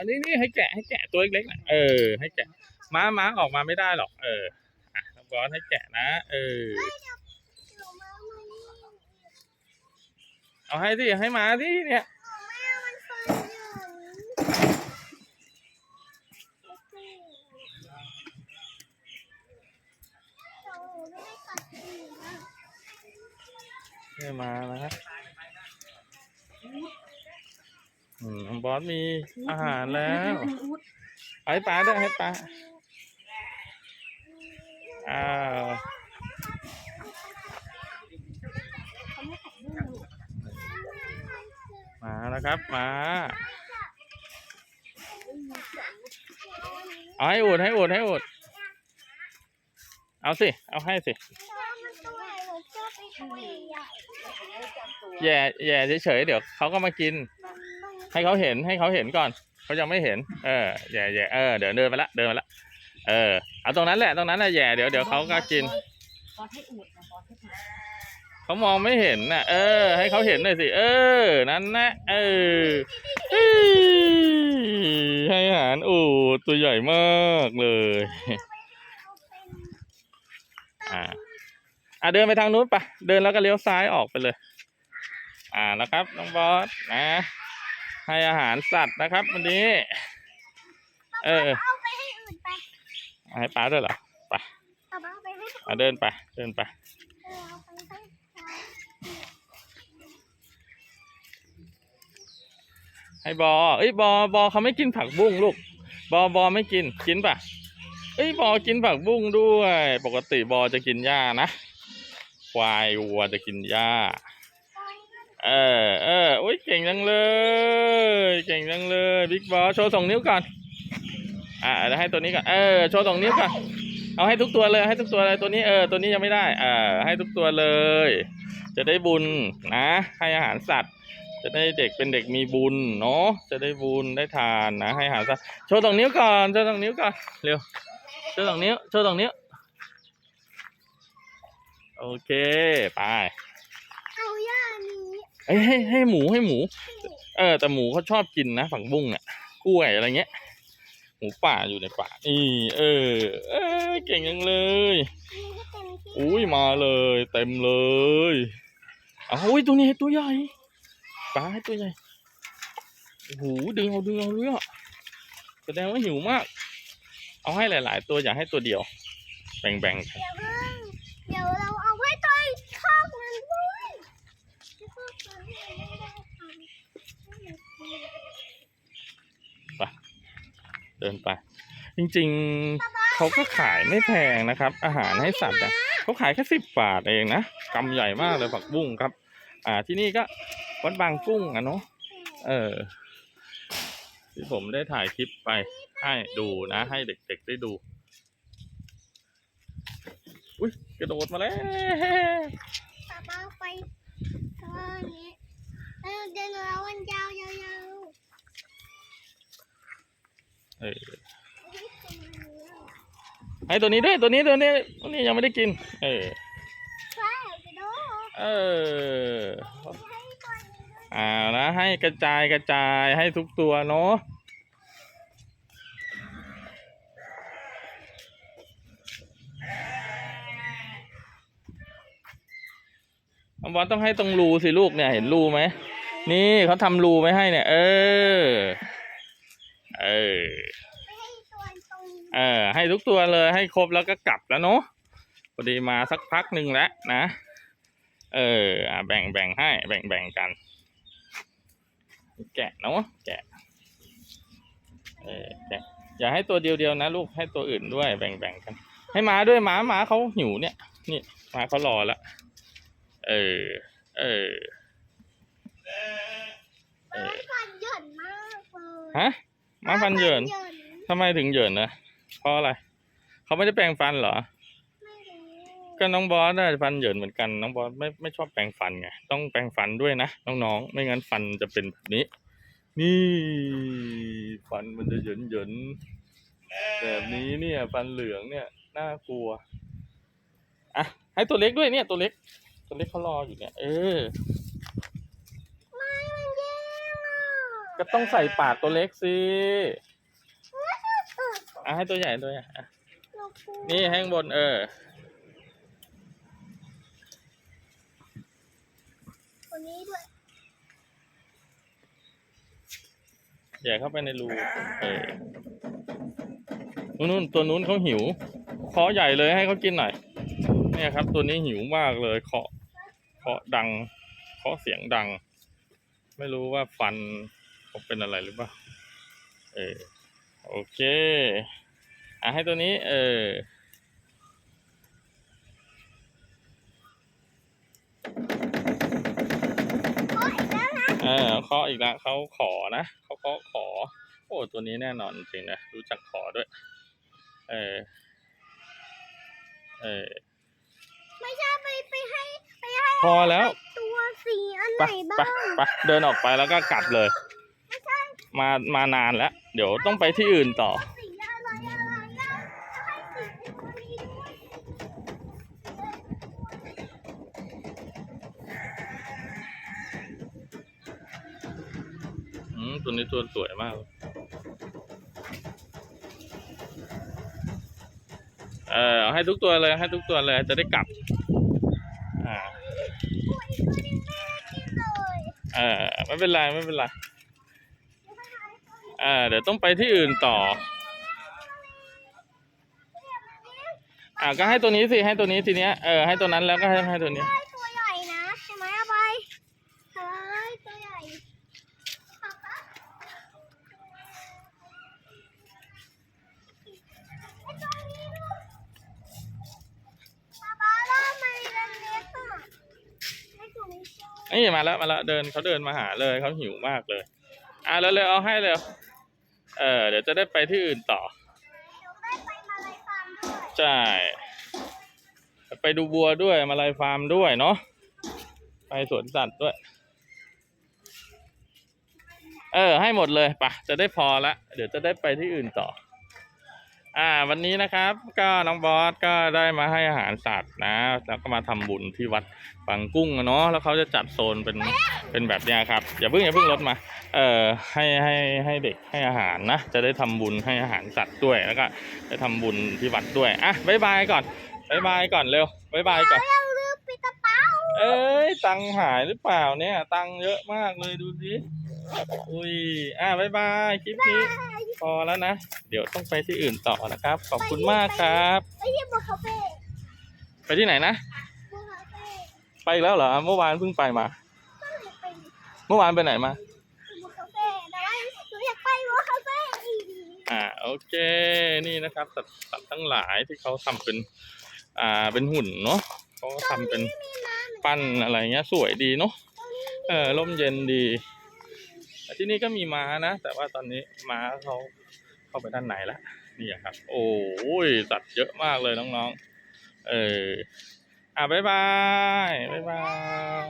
อันนี้นี่ให้แกะให้แกะตัวเล็กๆนะเออ ให้แกะม้าม้าออกมาไม่ได้หรอก เอออะน้องบอสให้แกะนะ เออ เอาให้สิให้มาสิเนี่ยแม่มันฟันอยู่เราไม่ได้กัดอีกนะ อืมน้องบอสมีอาหารแล้วเอาให้ปลาด้วยให้ปลาอ้าวมาแล้วครับมาเอาให้อุดให้อุดให้อุดเอาสิ เอาให้สิชอบมันตัวใหญ่หนูชอบไปตัวใหญ่แย่แย่เฉยๆเดี๋ยวเขาก็มากิน ให้เขาเห็นให้เขาเห็นก่อนเขายังไม่เห็น เออแย่แย่เออเดี๋ยวเดินไปละเดินไปละเออเอาตรงนั้นแหละตรงนั้นแหละแย่เดี๋ยวเดี๋ยวเขาก็กินบอสให้อูดนะบอสให้อูดเขามองไม่เห็นน่ะ เออ ให้เขาเห็นหน่อยสิ เออ นั่นนะเออให้อาหารโอ้ตัวใหญ่มากเลยอ่าอะเดินไปทางนู้นปะเดินแล้วก็เลี้ยวซ้ายออกไปเลย อ่านะครับน้องบอสนะ ให้อาหารสัตว์นะครับ วันนี้ เออเอาไปให้อื่นไปให้ป้าด้วยเหรอเอาไปให้อะเดินไป เดินไปเออเอาไปให้ใครให้บอเอ้ยบอบอเขาไม่กินผักบุ้งลูก บอบอไม่กิน กินปะเอ้ยบอกินผักบุ้งด้วย ปกติบอจะกินหญ้านะ ควายวัวจะกินหญ้า เออเอออุ้ยเก่งจังเลย เก่งจังเลยบิ๊กบอสโชว์สองนิ้วก่อน อ่าให้ตัวนี้ก่อน เออ โชว์สองนิ้วก่อน เอาให้ทุกตัวเลย ให้ทุกตัวเลย ตัวนี้ เออ ตัวนี้ยังไม่ได้ เออ ให้ทุกตัวเลย จะได้บุญนะ ให้อาหารสัตว์ จะได้เด็กเป็นเด็กมีบุญเนาะ จะได้บุญได้ทานนะ ให้อาหารสัตว์ โชว์สองนิ้วก่อน โชว์สองนิ้วก่อน เร็ว โชว์สองนิ้ว โชว์สองนิ้ว โอเค ไป อ้ยให้ให้หมูให้หมู เออแต่หมูเขาชอบกินนะผักบุ้งเนี่ยกล้วยอะไรเงี้ย หมูป่าอยู่ในป่านี่เออ เออเก่งจังเลยอุ้ยมาเลย เต็มเลยอ้าอุ้ยตัวนี้ตัวใหญ่ปลาให้ตัวใหญ่โอ้โหดึงเอาดึงเอาเลยอะแสดงว่าหิวมาก เอาให้หลาย ๆ ตัวอย่าให้ตัวเดียว แบ่งๆกัน เดี๋ยวเพิ่งเดี๋ยวเราเอาไว้ต่อยคอกมันด้วยที่คอกมันไม่ได้ทำ เดินไป จริงๆเขาก็ขายไม่แพงนะครับ อาหารให้สัตว์เขาขายแค่สิบบาทเองนะกำใหญ่มากเลยผักบุ้งครับ อ่าที่นี่ก็วัดบางกุ้งอะเนาะเออ ที่ผมได้ถ่ายคลิปไปให้ดูนะ ให้เด็กๆได้ดู อุ้ยกระโดดมาแล้วป้าไปตอนนี้เออเดินเราวันยาวยาวยาว เออให้ตัวนี้ด้วยตัวนี้ตัวนี้ตัวนี้ยังไม่ได้กิน เออใช่กระโดดเอออ่านะให้กระจายกระจายให้ทุกตัวเนาะน้องบอลต้องให้ตรงรูสิลูกเนี่ยเห็นรูไหมนี่เขาทำรูไว้ให้เนี่ย เออ เออไม่ให้ตัวตรงนี้เออ ให้ทุกตัวเลยให้ครบแล้วก็กลับแล้วเนาะพอดีมาสักพักหนึ่งแล้วนะ เอออะแบ่งแบ่งให้ แบ่งแบ่งกัน แกะเนาะแกะเออแกะอย่าให้ตัวเดียวเดียวๆนะลูกให้ตัวอื่นด้วย แบ่งแบ่งกัน ให้หมาด้วยหมาหมาเขาหิวเนี่ย นี่หมาเขารอแล้วเออ เออเออฟันเหยินมากเลยฮะห มาฟันเหยินเหยินทำไมถึงเหยินนะเพราะอะไร เขาไม่ได้แปรงฟันเหรอไม่รู้ก็น้องบอสได้ฟันเหยินเหมือนกัน น้องบอสไม่ไม่ชอบแปรงฟันไง ต้องแปรงฟันด้วยนะน้องๆ ไม่งั้นฟันจะเป็นแบบนี้ นี่ ฟันมันจะเหยินเหยินๆแบบนี้เนี่ย ฟันเหลืองเนี่ย น่ากลัว อะ ให้ตัวเล็กด้วยเนี่ย ตัวเล็ก ตัวเล็กเขารออยู่เนี่ย เออ ไม่มันแย่งอะ ก็ต้องใส่ปากตัวเล็กสิเอออะให้ตัวใหญ่ตัวใหญ่อะเรากลัวนี่ให้ข้างบนเออตัวนี้ด้วยใหญ่เข้าไปในรูเออนู่นๆตัวนู้นเขาหิวเคาะใหญ่เลยให้เขากินหน่อยเนี่ยครับ ตัวนี้หิวมากเลยเคาะเคาะดังเคาะเสียงดัง ไม่รู้ว่าฟัน เขาเป็นอะไรหรือเปล่า เออ โอเค อะให้ตัวนี้ เออโอ้ยแล้วนะเออเคาะอีกแล้วเขาขอนะเขาเคาะขอ โอ้ ตัวนี้แน่นอนจริงๆนะ รู้จักขอด้วย เออ เออ ไม่ใช่ไปไปให้ไปให้พอแล้ว ตัวสีอันไปไหนไปบ้างไป เดินออกไปแล้วก็กลับเลย มามานานแล้ว เดี๋ยวต้องไปที่อื่นต่อสีอะไรอะไรอะจะให้สีตัวนี้ด้วยอืม ตัวนี้ตัวสวยมาก เออเอให้ทุกตัวเลย ให้ทุกตัวเลย จะได้กลับ อ่าตัวอีกตัวนึงแม่กินเออไม่เป็นไร ไม่เป็นไร ออเดี๋ยวต้องไปที่อื่นต่อ อ่าก็ให้ตัวนี้สิให้ตัวนี้ทีเนี้ยเออให้ตัวนั้นแล้วก็ให้ให้ตัวนี้ ได้ตัวใหญ่นะใช่ไหมเอาไปเฮ้ยตัวใหญ่ป๊าป๊าไอ้ตัวนี้ด้วยป๊าป๊าแล้วทำไมเล็กเล็กอะไอ้ตัวนี้ชอบนี่มาแล้วมาแล้วเดินเขาเดินมาหาเลยเขาหิวมากเลย อ่าเร็วๆเอาให้เร็ว เออเดี๋ยวจะได้ไปที่อื่นต่อเดี๋ยวได้ไปมาลายฟาร์มด้วยใช่ ไปดูบัวด้วยมาลายฟาร์มด้วยเนาะ ไปสวนสัตว์ด้วย เออ ให้หมดเลยปะจะได้พอละ เดี๋ยวจะได้ไปที่อื่นต่อ อ่า วันนี้นะครับก็น้องบอสก็ได้มาให้อาหารสัตว์นะ แล้วก็มาทำบุญที่วัดฝังกุ้งอะเนาะแล้วเขาจะจัดโซนเป็นเป็นแบบเนี้ยครับ อย่าเพิ่งอย่าเพิ่งลดมา เอ่อให้ให้ให้เด็กให้อาหารนะ จะได้ทำบุญให้อาหารสัตว์ด้วยแล้วก็ได้ทำบุญที่วัดด้วยอะบายบายก่อนบายบายก่อนเร็วบายบายก่อนเราลืมปิดกระเป๋าเอ้ยตังค์หายหรือเปล่าเนี่ย ตังค์เยอะมากเลยดูสิอุ้ยอะบายบายคลิปนี้ พอแล้วนะ เดี๋ยวต้องไปที่อื่นต่อนะครับ ขอบคุณมากครับ ไปที่บัวคาเฟ่ไปที่ไหนนะบัวคาเฟ่ไปอีกแล้วเหรอเมื่อวานเพิ่งไปมาก็เลยไปเมื่อวานไปไหนมาบัวคาเฟ่แต่ว่าหนูอยากไปบัวคาเฟ่อีกอ่าโอเคนี่นะครับสัตว์สัตว์ทั้งหลายที่เขาทำเป็นอ่าเป็นหุ่นเนาะเขาก็ทำเป็นมีน้ำเหมือนปั้นอะไรเงี้ยสวยดีเนาะตรงนี้เออร่มเย็นดี แต่ที่นี่ก็มีม้านะ แต่ว่าตอนนี้ม้าเขาเข้าไปด้านในแล้วนี่ครับ โอ้ยสัตว์เยอะมากเลยน้องๆ เอออะบ๊ายบาย บ๊ายบาย